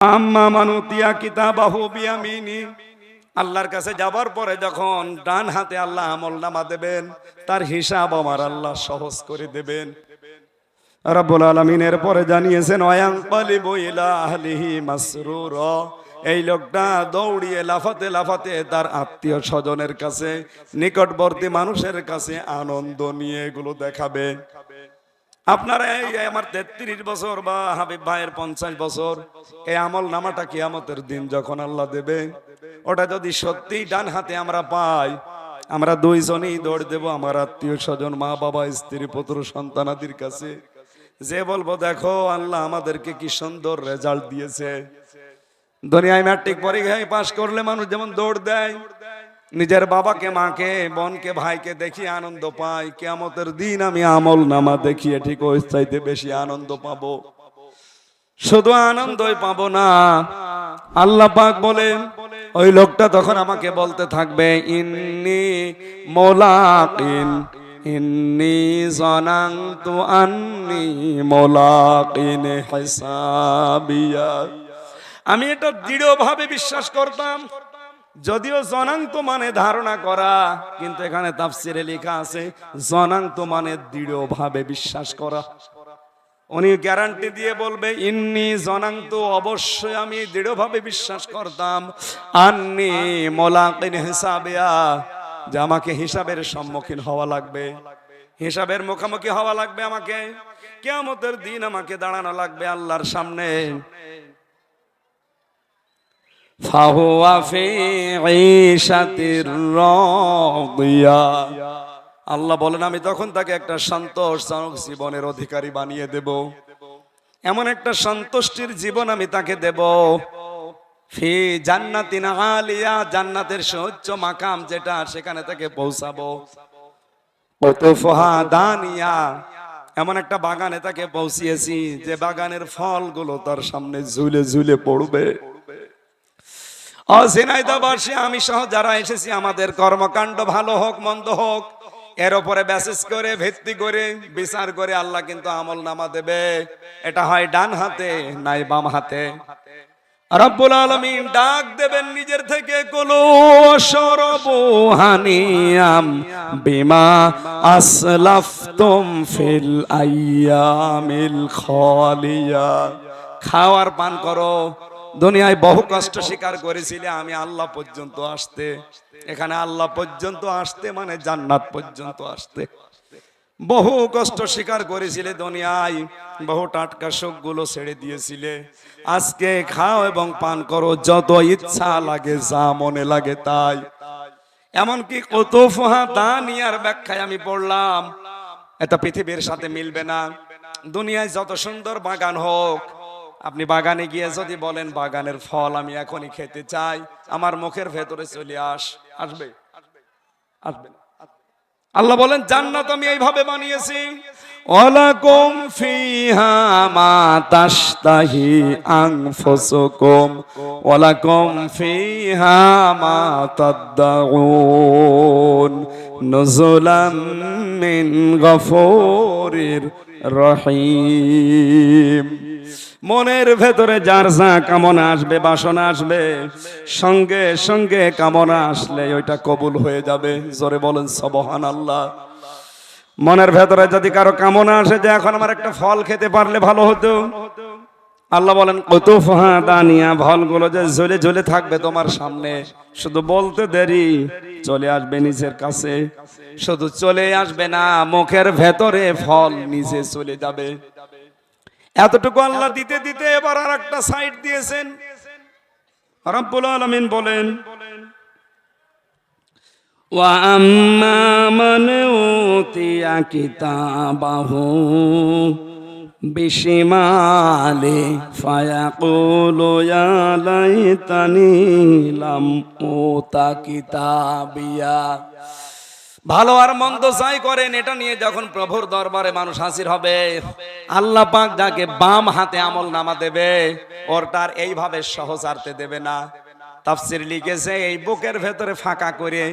আম্মা মানুতিয়া কিতাবাহু বিয়ামিনি। আল্লাহর কাছে যাবার পরে যখন ডান হাতে আল্লাহ আমল নামা দেবেন, তার হিসাব আমার আল্লাহ সহজ করে দেবেন। রাব্বুল আলামিনের পরে জানিয়েছেন ওয়াং পালিবু ইলা আহলিহি মাসরুর। এই লোকটা দৌড়িয়ে লাফাতে লাফাতে তার আত্মীয় স্বজনের কাছে, নিকটবর্তী মানুষের কাছে আনন্দ নিয়ে এগুলো দেখাবে। আপনারা এই আমার তেত্রিশ বছর বা হাবিব ভাইয়ের পঞ্চাশ বছর, এই আমল নামাটা কিয়ামতের দিন যখন আল্লাহ দেবে, ওটা যদি সত্যি ডান হাতে আমরা পাই, আমরা দুইজনেই দৌড় দেব আমার আত্মীয় স্বজন, মা বাবা, স্ত্রী, পুত্র সন্তানাদির কাছে। যে বলব, দেখো, আল্লাহ আমাদেরকে কি সুন্দর রেজাল্ট দিয়েছে। দুনিয়ায় ম্যাট্রিক পরীক্ষায় পাশ করলে মানুষ যেমন দৌড় দেয় নিজের বাবাকে, মাকে, বোনকে, ভাইকে দেখি আনন্দ পাই। কেমতের দিন আমি আমল নামা দেখিয়ে ঠিক ওই চাইতে বেশি আনন্দ পাবো। শুধু আনন্দই পাবো না। আল্লাহ পাক বলেন, ওই লোকটা তখন আমাকে বলতে থাকবে, ইন্নি মোলাকিন, ইন্নি জনান্তু আন্নি মোলাকিন হিসাবিয়া। আমি এটা দৃঢ়ভাবে বিশ্বাস করতাম। যদিও জনান্ত মানে ধারণা করা, কিন্তু এখানে তাফসিরে লেখা আছে জনান্ত মানে দৃঢ়ভাবে বিশ্বাস করা। উনি গ্যারান্টি দিয়ে বলবে, ইন্নি জনান্ত অবশ্যই আমি দৃঢ়ভাবে বিশ্বাস করতাম। আন্নি মোলাকিন হিসাবিয়া, যে আমাকে হিসাবের সম্মুখীন হওয়া লাগবে। হিসাবের মুখোমুখি হওয়া লাগবে আমাকে। কেয়ামতের দিন আমাকে দাঁড়ানো লাগবে আল্লাহর সামনে। আল্লাহ বলেন, আমি তখন তাকে একটা সন্তোষজনক জীবনের অধিকারী বানিয়ে দেব। এমন একটা সন্তুষ্টির জীবন আমি তাকে দেব। ফি জান্নাতিন আলিয়া, জান্নাতের সহ্য মাকাম যেটা, সেখানে তাকে পৌঁছাবো। এমন একটা বাগানে তাকে পৌঁছিয়েছি, যে বাগানের ফলগুলো তার সামনে ঝুলে ঝুলে পড়বে। অঝিনাইদাবাসী আমি সহ যারা এসেছি, আমাদের কর্মকাণ্ড ভালো হোক, মন্দ হোক, এর উপরে ব্যাসেস করে, ভিত্তি করে, বিচার করে আল্লাহ কিন্তু আমল নামা দেবে। এটা হয় ডান হাতে, নাই বাম হাতে। রব্বুল আলামিন ডাক দেবেন নিজের থেকে, কলো সরবু হানিয়াম বিমা আসলাফতুম ফিল আইয়ামিল খালিয়া। খাওয়ার পান করো দুনিয়ায় বহু কষ্ট স্বীকার করেছিলে, আমি আল্লাহ পর্যন্ত আসতে। এখানে আল্লাহ পর্যন্ত আসতে মানে জান্নাত পর্যন্ত আসতে। বহু কষ্ট স্বীকার করেছিলে দুনিয়ায়, বহু টাটকা গুলো ছেড়ে দিয়েছিলে। আজকে খাও এবং পান করো, যত ইচ্ছা লাগে, যা মনে লাগে তাই। এমনকি কত ফোহা দানিয়ার ব্যাখ্যায় আমি পড়লাম, এটা পৃথিবীর সাথে মিলবে না। দুনিয়ায় যত সুন্দর বাগান হোক আপনি বাগানে গিয়ে যদি বলেন, বাগানের ফল আমি এখনই খেতে চাই, আমার মুখের ভেতরে চলে আস আসবে আসবে। আল্লাহ বলেন, জান্নাত আমি এইভাবে বানিয়েছি, ওয়ালাকুম ফিহা মা তাশতাহি আনফুসুকুম, ওয়ালাকুম ফিহা মা তাদউন নুজুলাম মিন গফুরির রহিম মনের ভেতরে যার যা কামনা আসবে, বাসনা আসবে, সঙ্গে সঙ্গে কামনা আসলে ওইটা কবুল হয়ে যাবে। জোরে বলেন সবহান আল্লাহ মনের ভেতরে যদি কারও কামনা আসে যে এখন আমার একটা ফল খেতে পারলে ভালো হতো। আল্লাহ বলেন কত দানিয়া ফলগুলো যে ঝুলে ঝুলে থাকবে তোমার সামনে। শুধু বলতে দেরি, চলে আসবে নিজের কাছে। শুধু চলে আসবে না, মুখের ভেতরে ফল নিজে চলে যাবে। এতটুকু আল্লাহ দিতে দিতে এবার আর একটা সাইড দিয়েছেন রব্বুল আলামিন বলেন وأما من أوتي كتابه بشماله فيقول يا ليتني لم أوت كتابيا ভালো আর মন্দ চাই করেন, এটা নিয়ে যখন প্রভুর দরবারে মানুষ হাসির হবে, আল্লাহ পাক যাকে বাম হাতে আমল নামা দেবে, ওর তার এইভাবে সহজারতে দেবে না। তাফসির লিখেছে, এই বুকের ভেতরে ফাঁকা করে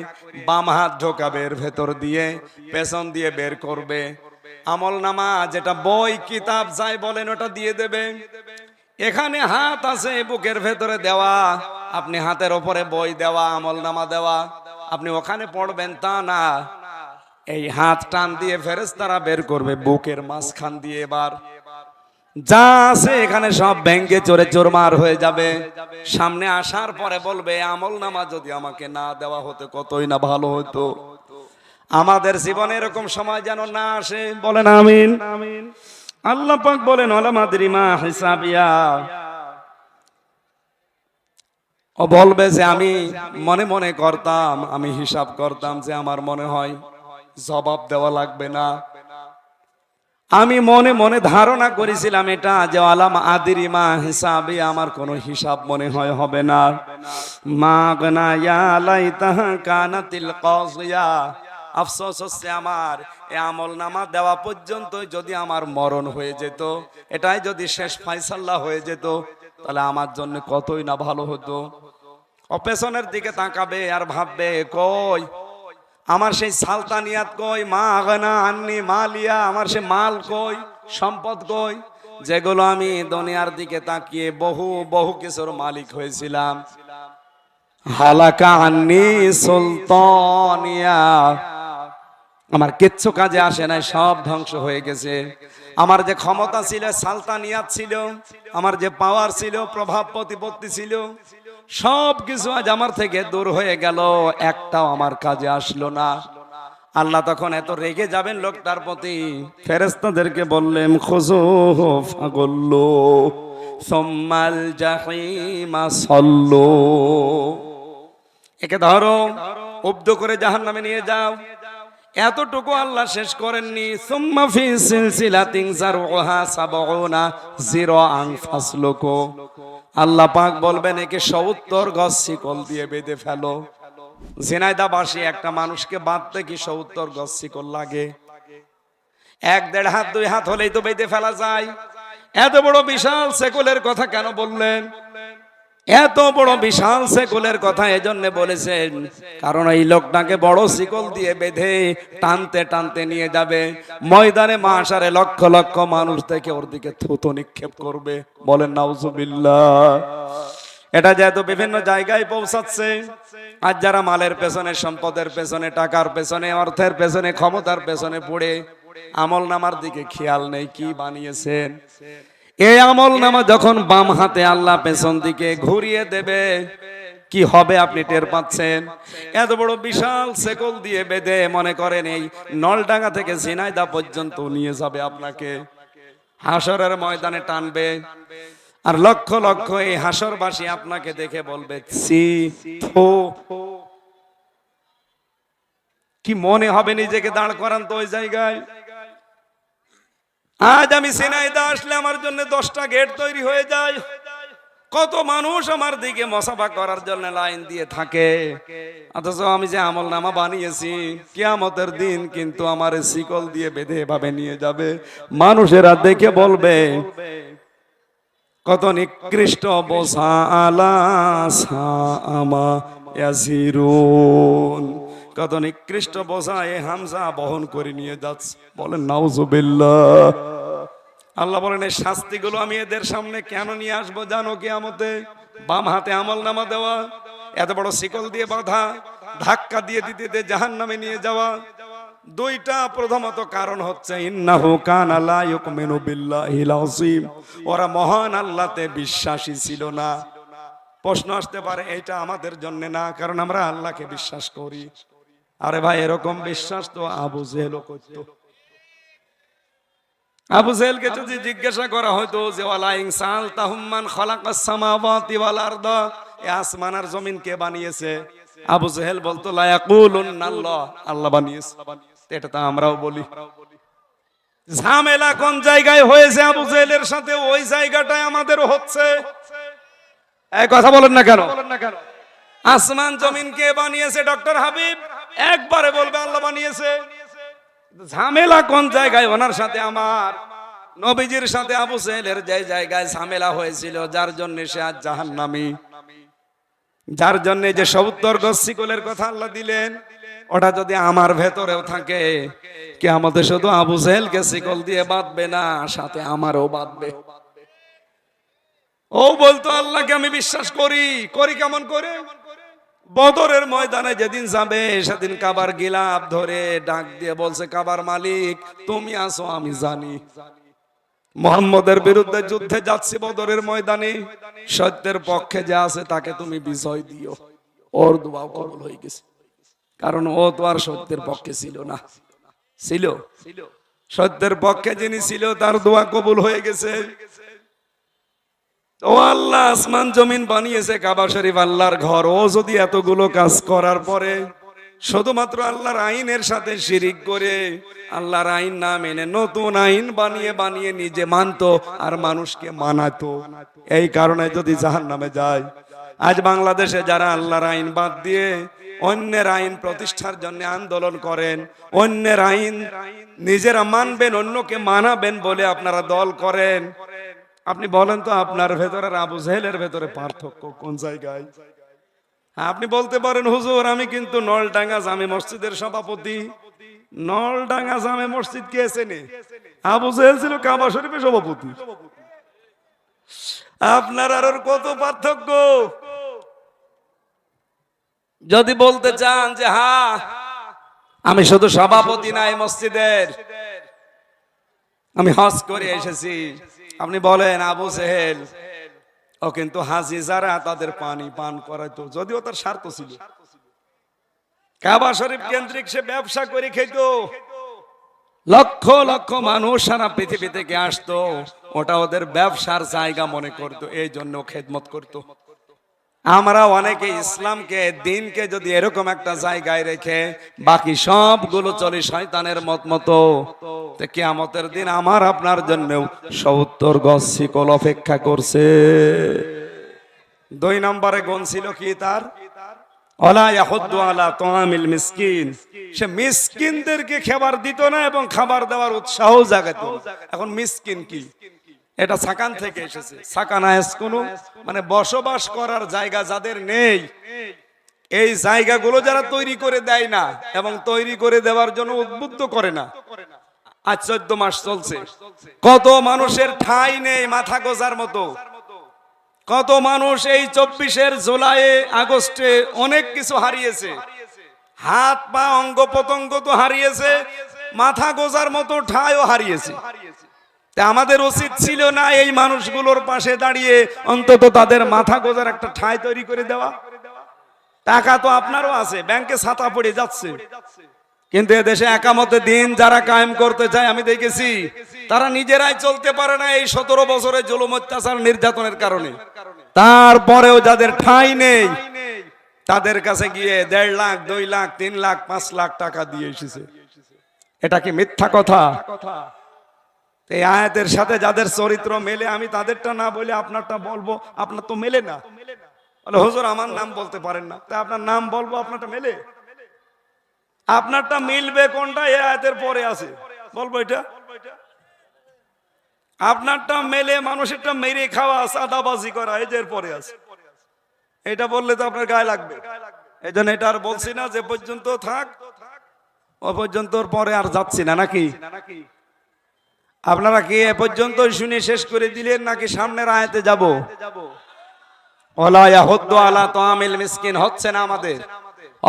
বাম হাত ঢোকাবে, এর ভেতর দিয়ে পেছন দিয়ে বের করবে। আমল নামা যেটা বই, কিতাব যাই বলেন, ওটা দিয়ে দেবে। এখানে হাত আছে, বুকের ভেতরে দেওয়া, আপনি হাতের ওপরে বই দেওয়া, আমল নামা দেওয়া। আপনি ওখানে পড়বেন তা না। এই হাত টান দিয়ে ফেরেস্তারা বের করবে বুকের মাঝখান দিয়ে এবার। যা আছে এখানে সব ব্যাংকে চোরে চোরমার হয়ে যাবে। সামনে আসার পরে বলবে, আমল নামা যদি আমাকে না দেওয়া হতো কতই না ভালো হতো। আমাদের জীবনে এরকম সময় যেন না আসে, বলেন আমিন। আল্লাহ পাক বলেন ওলামাদরিমা হিসাবিয়া। ও বলবে যে আমি মনে মনে করতাম, আমি হিসাব করতাম যে আমার মনে হয় জবাব দেওয়া লাগবে না। আমি মনে মনে ধারণা করেছিলাম এটা যে আলাম আদিরিমা হিসাবে আমার কোনো হিসাব মনে হয় হবে না। মা গনা ইয়া লাইতাহা কানাতিল কাজিয়া। আফসোস হচ্ছে আমার, এ আমল নামা দেওয়া পর্যন্ত যদি আমার মরণ হয়ে যেত, এটাই যদি শেষ ফাইসাল্লা হয়ে যেত, তাহলে আমার জন্য কতই না ভালো হতো। অপেছনের দিকে তাকাবে আর ভাববে, কই, আমার সেই সালতানিয়াত কই? মা আগনা আন্নি মালিয়া আমার সে মাল কই? সম্পদ কই? যেগুলো আমি দুনিয়ার দিকে তাকিয়ে বহু বহু কিছুর মালিক হয়েছিলাম। হালাকা আন্নি সুলতানিয়া। আমার কিচ্ছু কাজে আসে নাই, সব ধ্বংস হয়ে গেছে। আমার যে ক্ষমতা ছিল, সালতানিয়াত ছিল। আমার যে পাওয়ার ছিল, প্রভাব প্রতিপত্তি ছিল। সব কিছু আজ আমার থেকে দূর হয়ে গেল, একটাও আমার কাজে আসলো না। আল্লাহ তখন এত রেগে যাবেন লোকটার প্রতি। ফেরেস্তাদেরকে বললেন, খোঁজো ফাগল্লো, সম্মাল জাহিমা সল্লো। একে ধরো, উব্দ করে জাহান নামে নিয়ে যাও। এতটুকু আল্লাহ শেষ করেননি। সুম্মা ফি সিলসিলাতিন জারউহা সাবউনা জিরাআন ফাসলুকু। আল্লাহ পাক বলবেন, একে 70 গজ শিকল দিয়ে বেঁধে ফেলো। ঝিনাইদাবাসী একটা মানুষকে বাঁধতে কি 70 গজ শিকল লাগে? এক, দেড় হাত, দুই হাত হলেই তো বেঁধে ফেলা যায়। এত বড় বিশাল সেকলের কথা কেন বললেন? এত বড় বিশাল সেকুলের কথা এজন্য বলেছেন, কারণ এই লোকটাকে বড় শিকল দিয়ে বেঁধে টানতে টানতে নিয়ে যাবে। ময়দানে মাসারে লক্ষ লক্ষ মানুষ থেকে ওর দিকে থুতো নিক্ষেপ করবে। বলেন, নাউজুবিল্লাহ। এটা যেহেতু বিভিন্ন জায়গায় পৌঁছাচ্ছে, আর যারা মালের পেছনে, সম্পদের পেছনে, টাকার পেছনে, অর্থের পেছনে, ক্ষমতার পেছনে পড়ে, আমল নামার দিকে খেয়াল নেই, কি বানিয়েছেন? এই আমল নামা যখন বাম হাতে আল্লাহ পেছন দিকে ঘুরিয়ে দেবে, কি হবে আপনি টের পাচ্ছেন? এত বড় বিশাল সেকল দিয়ে বেঁধে মনে করেন এই নলডাঙ্গা থেকে সিনাইদা পর্যন্ত নিয়ে যাবে আপনাকে। হাসরের ময়দানে টানবে। আর লক্ষ লক্ষ এই হাসরবাসী আপনাকে দেখে বলবে সি থো। কি মনে হবে নিজেকে দাঁড় করান তো ওই জায়গায়? আজ আমি সিনাইদা আসলে আমার জন্য দশটা গেট তৈরি হয়ে যায়। কত মানুষ আমার দিকে মশাফা করার জন্য লাইন দিয়ে থাকে। অথচ আমি যে আমল নামা বানিয়েছি, কিয়ামতের দিন কিন্তু আমার শিকল দিয়ে বেঁধে এভাবে নিয়ে যাবে। মানুষেরা দেখে বলবে, কত নিকৃষ্ট বোঝা আলা আমা ইয়াজিরুন কত নিকৃষ্ট বোঝা এ হামজা, বহন করে নিয়ে যাচ্ছে। বলেন, নাউজুবিল্লাহ। আল্লাহ বলেন এই শাস্তিগুলো আমি এদের সামনে কেন নিয়ে আসব জানো কি আমতে বাম হাতে আমল নামা দেওয়া, এত বড় শিকল দিয়ে বাঁধা, ধাক্কা দিয়ে দিতে দিতে জাহান নামে নিয়ে যাওয়া। দুইটা প্রথমত কারণ হচ্ছে, ইন্নাহু কানা লা ইউমিনু বিল্লাহিল আযীম। ওরা মহান আল্লাহতে বিশ্বাসী ছিল না। প্রশ্ন আসতে পারে, এটা আমাদের জন্য না, কারণ আমরা আল্লাহকে বিশ্বাস করি। আরে ভাই, এরকম বিশ্বাস তো আবু জেহেলও করতো। আবু জেহেলকে যদি জিজ্ঞাসা করা হয়তো যে, ওয়ালা ইনসান তাহুম্মান খালাকাস সামাওয়াতি ওয়াল আরদা? এ আসমান আর জমিন কে বানিয়েছে? আবু জেহেল বলতো, লা আল্লাহ। বানিয়েছে। এটা তো আমরাও বলি। ঝামেলা কোন জায়গায় হয়েছে আবু জেহেলের সাথে? ওই জায়গাটায় আমাদের হচ্ছে। এই কথা বলেন না কেন? আসমান জমিন কে বানিয়েছে, ডক্টর হাবিব? একবারে বলবে, আল্লাহ বানিয়েছে। ঝামেলা কোন জায়গায়? ওনার সাথে আমার, নবীজির সাথে আবু সেহেলের যে জায়গায় ঝামেলা হয়েছিল, যার জন্য সে আজ জাহান্নামী। যার জন্য যে সত্তর গচ্ছিকলের কথা আল্লাহ দিলেন, ওটা যদি আমার ভেতরেও থাকে কে আমাদের শুধু আবু সেহেলকে শিকল দিয়ে বাঁধবে না, সাথে আমারও বাঁধবে। ও বলতো, আল্লাহকে আমি বিশ্বাস করি করি কেমন করে? বদরের ময়দানে যেদিন যাবে, সেদিন কাবার গিলাপ ধরে ডাক দিয়ে বলছে, কাবার মালিক, তুমি আসো আমি জানি। মোহাম্মদের বিরুদ্ধে যুদ্ধে যাচ্ছি বদরের ময়দানে। সত্যের পক্ষে যে আছে, তাকে তুমি বিজয় দিও। ওর দোয়াও কবুল হয়ে গেছে। কারণ ও তো আর সত্যের পক্ষে ছিল না। ছিল? সত্যের পক্ষে যিনি ছিল, তার দোয়া কবুল হয়ে গেছে। ও আল্লাহ, আসমান জমিন বানিয়েছে কাবা শরীফ, আল্লাহর ঘর। ও যদি এতগুলো কাজ করার পরে শুধুমাত্র আল্লাহর আইনের সাথে শিরিক করে, আল্লাহর আইন না মেনে নতুন আইন বানিয়ে বানিয়ে নিজে মানতো আর মানুষকে মানাতো, এই কারণে যদি জাহান নামে যায়। আজ বাংলাদেশে যারা আল্লাহর আইন বাদ দিয়ে অন্যের আইন প্রতিষ্ঠার জন্য আন্দোলন করেন, অন্যের আইন নিজেরা মানবেন, অন্যকে মানাবেন বলে আপনারা দল করেন আপনি বলেন তো আপনার ভেতরে আবু জেহেলের ভেতরে পার্থক্য কোন জায়গায়? হ্যাঁ, আপনি বলতে পারেন হুজুর আমি কিন্তু নলডাঙ্গা জামে মসজিদের সভাপতি। নলডাঙ্গা জামে মসজিদ কে চেনে? আবু জেহেল ছিল কাবা শরীফের সভাপতি। আপনার আর কত পার্থক্য? যদি বলতে চান যে হ্যাঁ আমি শুধু সভাপতি নাই মসজিদের। আমি হজ করে এসেছি। আপনি বলেন, আবু সেহেল ও কিন্তু হাজি যারা, তাদের পানি পান করাইতো, যদিও তার স্বার্থ ছিল। কাবা শরীফ কেন্দ্রিক সে ব্যবসা করে খেত। লক্ষ লক্ষ মানুষ সারা পৃথিবী থেকে আসতো। ওটা ওদের ব্যবসার জায়গা মনে করতো, এই জন্য খেদমত করতো। আমরা অনেকে ইসলামকে, দিনকে যদি এরকম একটা জায়গায় রেখে বাকি সবগুলো চলে শয়তানের মত মতো কেয়ামতের দিন আমার আপনার জন্য সত্তর গজ শিকল অপেক্ষা করছে। দুই নম্বরে গুণ ছিল কি তার? সে খাবার দিত না এবং খাবার দেওয়ার উৎসাহ জাগাতো। এখন মিসকিন কি? এটা সাকান থেকে এসেছে। সাকান আয়াস কোনো মানে বসবাস করার জায়গা যাদের নেই, এই জায়গাগুলো যারা তৈরি করে দেয় না এবং তৈরি করে দেওয়ার জন্য উদ্বুদ্ধ করে না। আজ চোদ্দ মাস চলছে। কত মানুষের ঠাঁই নেই মাথা গোজার মতো। কত মানুষ এই চব্বিশের জুলাইয়ে আগস্টে অনেক কিছু হারিয়েছে। হাত, পা, অঙ্গ প্রত্যঙ্গ তো হারিয়েছে, মাথা গোজার মতো ঠাইও হারিয়েছে। আমাদের উচিত ছিল না এই মানুষগুলোর পাশে দাঁড়িয়ে অন্তত তাদের মাথা গোজার একটা ঠাঁই তৈরি করে দেওয়া। টাকা তো আপনারও আছে, ব্যাংকে ছাতা পড়ে যাচ্ছে। কিন্তু এদেশে একামতে দিন যারা কায়েম করতে চায়, আমি দেখেছি, তারা নিজেরাই চলতে পারে না এই সতেরো বছরের জুলুম অত্যাচার নির্যাতনের কারণে। তারপরেও যাদের ঠাঁই নেই, তাদের কাছে গিয়ে দেড় লাখ, দুই লাখ, তিন লাখ, পাঁচ লাখ টাকা দিয়ে এসেছে। এটা কি মিথ্যা কথা? এই আয়াতের সাথে যাদের চরিত্র মেলে, আমি তাদেরটা না বলে আপনারটা বলব, আপনার তো মেলে না। বলে, হুজুর, আমার নাম বলতে পারেন না। তাই আপনার নাম বলব, আপনারটা মেলে? আপনারটা মিলবে কোনটা? এই আয়াতের পরে আছে। বলব এটা? আপনারটা মেলে, মানুষেরটা মেরে খাওয়া, সাদাবাজি করা এর পরে আছে। এটা বললে তো আপনার গায়ে লাগবে। এই জন্য এটা আর বলছি না, যে পর্যন্ত থাক, ও পর্যন্ত পরে আর যাচ্ছি না, নাকি? আপনারা কি এ পর্যন্ত শুনে শেষ করে দিলেন নাকি সামনের আয়াতে যাব? ওলা ইয়াহুদ্দু আলা তামিল মিসকিন, হচ্ছে না আমাদের।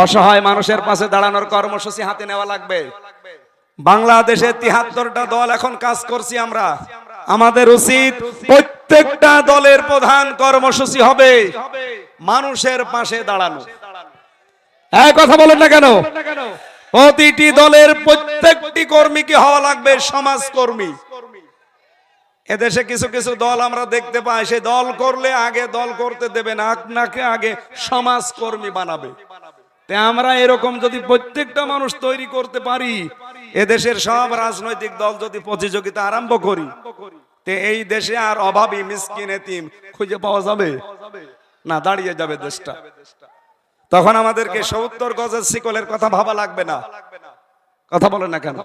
অসহায় মানুষের পাশে দাঁড়ানোর কর্মসূচি হাতে নেওয়া লাগবে। বাংলাদেশে তিহাত্তরটা দল এখন কাজ করছি আমরা। আমাদের উচিত প্রত্যেকটা দলের প্রধান কর্মসূচি হবে। মানুষের পাশে দাঁড়ানো। এক কথা বলেন না কেন? প্রতিটি দলের প্রত্যেকটি কর্মীকে হওয়া লাগবে সমাজ কর্মী এদেশে কিছু কিছু দল আমরা দেখতে পাই সে দল করলে আগে দল করতে দেবে না, আপনাকে আগে সমাজ কর্মী বানাবে আমরা এরকম যদি প্রত্যেকটা মানুষ তৈরি করতে পারি, এদেশের সব রাজনৈতিক দল যদি প্রতিযোগিতা আরম্ভ করি এই দেশে আর অভাবী, মিসকিন, এতিম খুঁজে পাওয়া যাবে? না, দাঁড়িয়ে যাবে দেশটা। তখন আমাদেরকে সত্তর গজের শিকলের কথা ভাবা লাগবে না। কথা বলে না কেন?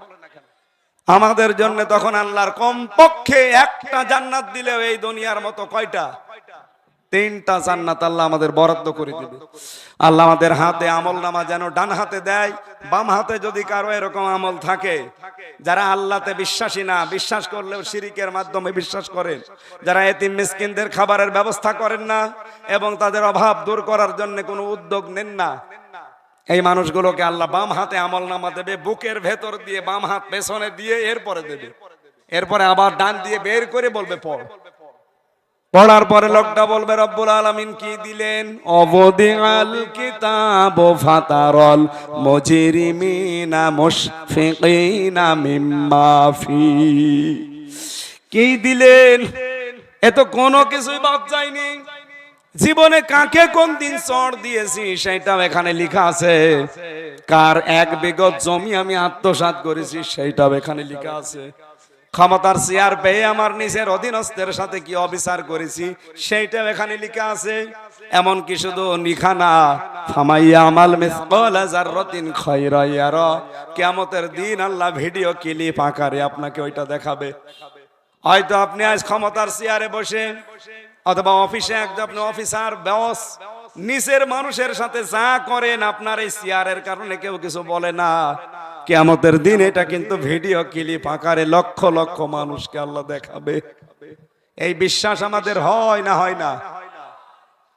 আমাদের জন্য তখন আল্লাহর কম পক্ষে একটা জান্নাত দিলেও এই দুনিয়ার মতো কয়টা? তিনটা জান্নাত আল্লাহ আমাদের বরাদ্দ করে দিবে। আল্লাহ আমাদের হাতে আমল নামা যেন ডান হাতে দেয়, বাম হাতে যদি কারও এরকম আমল থাকে, যারা আল্লাহতে বিশ্বাসী না, বিশ্বাস করলেও শিরিকের মাধ্যমে বিশ্বাস করেন, যারা এতিম মিসকিনদের খাবারের ব্যবস্থা করেন না এবং তাদের অভাব দূর করার জন্য কোনো উদ্যোগ নেন না এই মানুষগুলোকে আল্লাহ বাম হাতে আমল নামা দেবে, বুকের ভেতর দিয়ে, বাম হাত পেছনে দিয়ে, এরপরে দেবে। এরপরে আবার ডান দিয়ে বের করে বলবে, পড়। পড়ার পরে লোকটা বলবে, রব্বুল আলামিন কি দিলেন? অবদিআল কিতাব ফাতারল মুজরিমিনা মুশফিকিনা মিম্মা ফি। কি দিলেন? এত কোনো কিছুই বাদ যায়নি। জীবনে কাকে কোন দিন চড় দিয়েছি সেটাও এখানে লেখা আছে। কার এক বিগত জমি আমি আত্মসাৎ করেছি সেইটাও এখানে লেখা আছে। ক্ষমতার চেয়ার পেয়ে আমার নিজের অধীনস্থের সাথে কি অবিচার করেছি সেইটাও এখানে লেখা আছে। এমন কি শুধু নিখানা ফামাইয়া আমাল মিসকাল জাররাতিন খায়রা ইয়ারা। কিয়ামতের দিন আল্লাহ ভিডিও ক্লিপ আকারে আপনাকে ওইটা দেখাবে। হয়তো আপনি আজ ক্ষমতার চেয়ারে বসে অথবা অফিসে একজন আপনি অফিসার, বস, নিচের মানুষের সাথে যা করেন, আপনার এই চেয়ারের কারণে কেউ কিছু বলে না। কেমতের দিন এটা কিন্তু ভিডিও ক্লিপ আকারে লক্ষ লক্ষ মানুষকে আল্লাহ দেখাবে। এই বিশ্বাস আমাদের হয় না হয় না?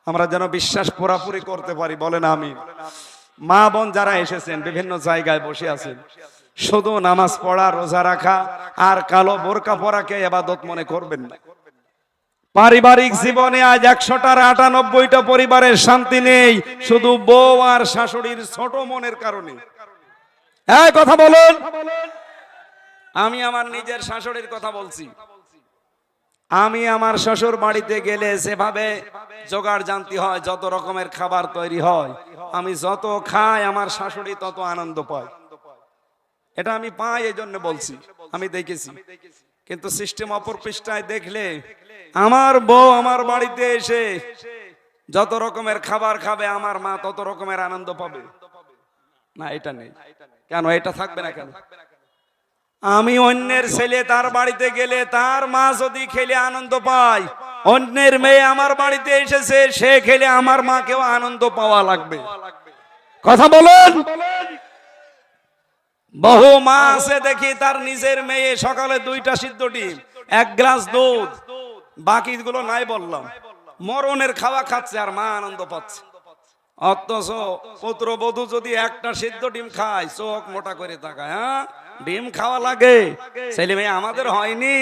আমরা যেন বিশ্বাস পুরাপুরি করতে পারি, বলেন আমি মা বোন যারা এসেছেন, বিভিন্ন জায়গায় বসে আছেন, শুধু নামাজ পড়া, রোজা রাখা, আর কালো বোরকা পরাকে এবাদত মনে করবেন না। পারিবারিক জীবনে আজ একশোটার আটানব্বইটা পরিবারের শান্তি নেই, শুধু বউ আর শাশুড়ির ছোট মনের কারণে। হ্যাঁ কথা বলুন। আমি আমার নিজের শাশুড়ির কথা বলছি। আমি আমার শ্বশুর বাড়িতে গেলে সেভাবে জোগাড় জানতে হয়, যত রকমের খাবার তৈরি হয়, আমি যত খাই, আমার শাশুড়ি তত আনন্দ পায়। এটা আমি পাই এই জন্য বলছি। আমি দেখেছি। কিন্তু সিস্টেম অপর পৃষ্ঠায় দেখলে আমার বউ আমার বাড়িতে এসে যত রকমের খাবার খাবে, আমার মা তত রকমের আনন্দ পাবে। না, এটা নেই। কেন, এটা থাকবে না কেন? আমি অন্যের ছেলে তার বাড়িতে গেলে তার মা যদি খেলে আনন্দ পায়, অন্যের মেয়ে আমার বাড়িতে এসেছে, সে খেলে আমার মাকেও আনন্দ পাওয়া লাগবে। কথা বলুন? বহু মা আছে দেখি, তার নিজের মেয়ে, সকালে দুইটা সিদ্ধ ডিম, এক গ্লাস দুধ। বাকিগুলো নাই বললাম। মরণের খাওয়া খাচ্ছে আর মা আনন্দ পাচ্ছে। অথচ পুত্র বধূ যদি একটা সিদ্ধ ডিম খায়, চোখ মোটা করে তাকায় হ্যাঁ? ডিম খাওয়া লাগে। ছেলে মেয়ে, আমাদের হয়নি।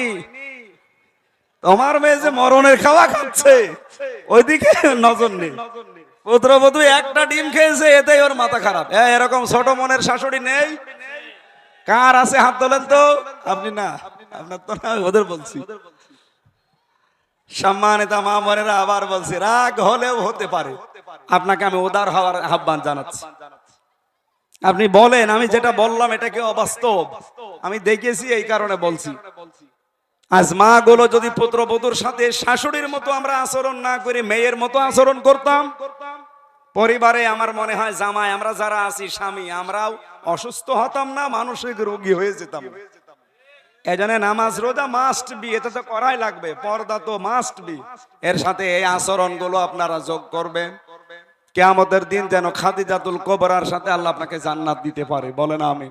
তোমার মেয়ে যে মরণের খাওয়া খাচ্ছে, ওইদিকে নজর নেই। পুত্রবধূ একটা ডিম খেয়েছে, এতেই ওর মাথা খারাপ। এরকম ছোট মনের শাশুড়ি নেই। কার আছে হাত তোলেন তো? আপনি না, আপনার তো না, ওদের বলছি। সম্মানিত মা বোনেরা, আবার বলছি, রাগ হলেও হতে পারে। আপনাকে আমি উদার হওয়ার আহ্বান জানাচ্ছি। আপনি বলেন, আমি যেটা বললাম, এটা কি অবাস্তব? আমি দেখেছি, এই কারণে বলছি। আজ মা গুলো যদি পুত্রবধূর সাথে শাশুড়ির মতো আমরা আচরণ না করে, মেয়ের মতো আচরণ করতাম পরিবারে আমার মনে হয় জামাই, আমরা যারা আছি স্বামী, আমরাও অসুস্থ হতাম না, মানসিক রোগী হয়ে যেতাম। এজন্য নামাজ রোজা মাস্ট বি এটা তো করাই লাগবে, পর্দা তো মাস্ট বি এর সাথে এই আচরণগুলো আপনারা যোগ করবেন। কেয়ামতের দিন যেন খাদিজাতুল কোবরার সাথে আল্লাহ আপনাকে জান্নাত দিতে পারে। বলেন আমি